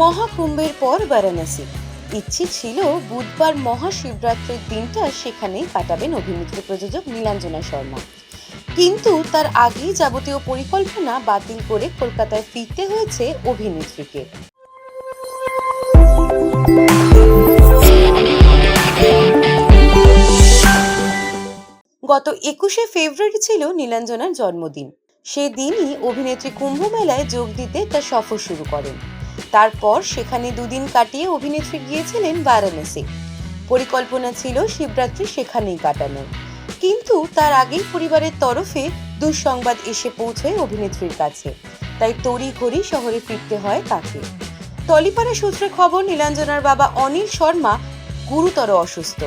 মহাকুম্ভের পর বারাণসী। ইচ্ছে ছিল বুধবার মহাশিবরাত্রির দিনটা সেখানেই কাটাবেন অভিনেত্রী প্রযোজক নীলাঞ্জনা শর্মা। কিন্তু তার আগেই যাবতীয় পরিকল্পনা বাতিল করে কলকাতায় ফিরতে হয়েছে অভিনেত্রীকে। গত একুশে ফেব্রুয়ারি ছিল নীলাঞ্জনার জন্মদিন। সেদিনই অভিনেত্রী কুম্ভ মেলায় যোগ দিতে তার সফর শুরু করেন। তারপর সেখানে দুদিন কাটিয়ে অভিনেত্রী গিয়েছিলেন বারাণসী। পরিকল্পনা ছিল শিবরাত্রি সেখানেই কাটানোর। কিন্তু তার আগেই পরিবারের তরফে দুঃসংবাদ এসে পৌঁছয় অভিনেত্রীর কাছে। তাই তড়ি ঘড়ি শহরে ফিরতে হয় তাকে। টলিপাড়া সূত্রে খবর, নীলাঞ্জনার বাবা অনিল শর্মা গুরুতর অসুস্থ।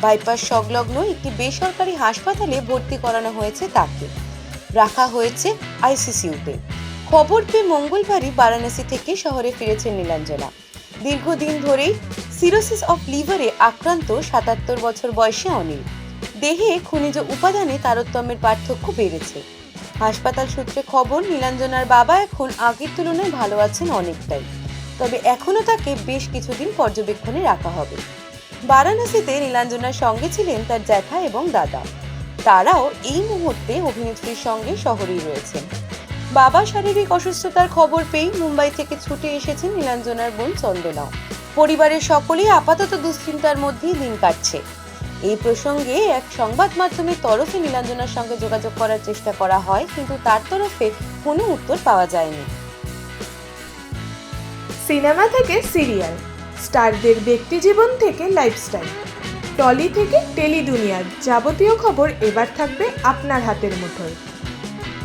বাইপাস সংলগ্ন একটি বেসরকারি হাসপাতালে ভর্তি করানো হয়েছে তাকে। রাখা হয়েছে আইসিসিউতে। খবর পেয়ে মঙ্গলবারই বারাণসী থেকে শহরে ফিরেছেন নীলাঞ্জনা। দীর্ঘদিন ধরেই সিরোসিস অফ লিভারে আক্রান্ত সাতাত্তর বছর বয়সে অনিল। দেহে খনিজ উপাদানে তারতম্যের পার্থক্য বেড়েছে। হাসপাতাল সূত্রে খবর, নীলাঞ্জনার বাবা এখন আগের তুলনায় ভালো আছেন অনেকটাই। তবে এখনও তাকে বেশ কিছুদিন পর্যবেক্ষণে রাখা হবে। বারাণসীতে নীলাঞ্জনার সঙ্গে ছিলেন তার জ্যাঠা এবং দাদা। তারাও এই মুহূর্তে অভিনেত্রীর সঙ্গে শহরেই রয়েছেন। বাবা শারীরিক অসুস্থতার খবর পেয়েই মুম্বাই থেকে ছুটে এসেছেন নীলাঞ্জনার বোন চন্দনাও পরিবারের সকলেই আপাতত দুশ্চিন্তার মধ্যেই দিন কাটছে। এই প্রসঙ্গে এক সংবাদ মাধ্যমের তরফে নীলাঞ্জনার সঙ্গে যোগাযোগ করার চেষ্টা করা হয়, কিন্তু তার তরফে কোনো উত্তর পাওয়া যায়নি। সিনেমা থেকে সিরিয়াল, স্টারদের ব্যক্তিজীবন থেকে লাইফস্টাইল, টলি থেকে টেলি দুনিয়ার যাবতীয় খবর এবার থাকবে আপনার হাতের মুঠোয়।